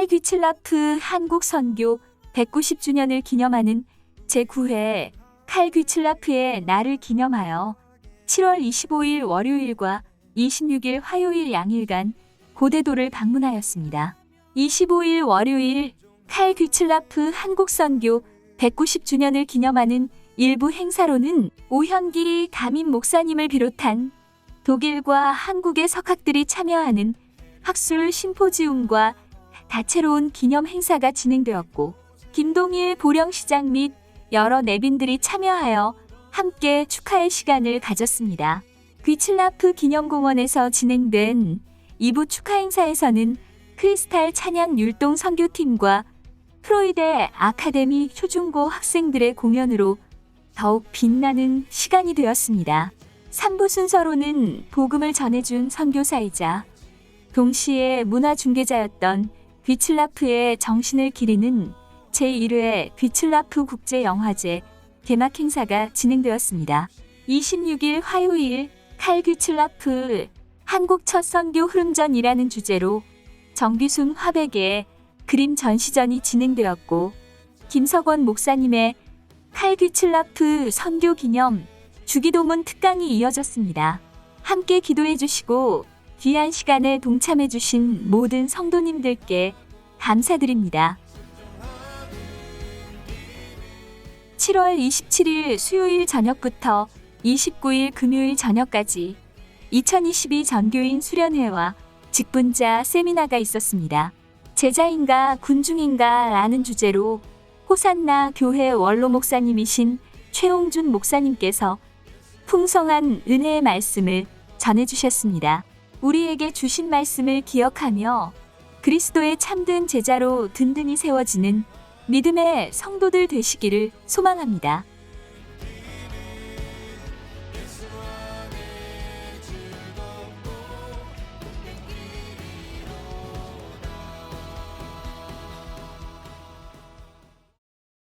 칼귀칠라프 한국 선교 190주년을 기념하는 제9회 칼귀칠라프의 날을 기념하여 7월 25일 월요일과 26일 화요일 양일간 고대도를 방문하였습니다. 25일 월요일 칼 귀칠라프 한국 선교 190주년을 기념하는 일부 행사로는 오현기 담임 목사님을 비롯한 독일과 한국의 석학들이 참여하는 학술 심포지움과 다채로운 기념 행사가 진행되었고 김동일 보령시장 및 여러 내빈들이 참여하여 함께 축하의 시간을 가졌습니다. 귀칠라프 기념공원에서 진행된 2부 축하 행사에서는 크리스탈 찬양 율동 선교팀과 프로이데 아카데미 초중고 학생들의 공연으로 더욱 빛나는 시간이 되었습니다. 3부 순서로는 복음을 전해준 선교사이자 동시에 문화 중개자였던 귀칠라프의 정신을 기리는 제1회 귀칠라프 국제영화제 개막 행사가 진행되었습니다. 26일 화요일 칼 귀칠라프 한국 첫 선교 흐름전이라는 주제로 정기순 화백의 그림 전시전이 진행되었고 김석원 목사님의 칼 귀칠라프 선교 기념 주기도문 특강이 이어졌습니다. 함께 기도해 주시고 귀한 시간에 동참해 주신 모든 성도님들께 감사드립니다. 7월 27일 수요일 저녁부터 29일 금요일 저녁까지 2022 전교인 수련회와 직분자 세미나가 있었습니다. 제자인가 군중인가 라는 주제로 호산나 교회 원로 목사님이신 최홍준 목사님께서 풍성한 은혜의 말씀을 전해주셨습니다. 우리에게 주신 말씀을 기억하며 그리스도의 참된 제자로 든든히 세워지는 믿음의 성도들 되시기를 소망합니다.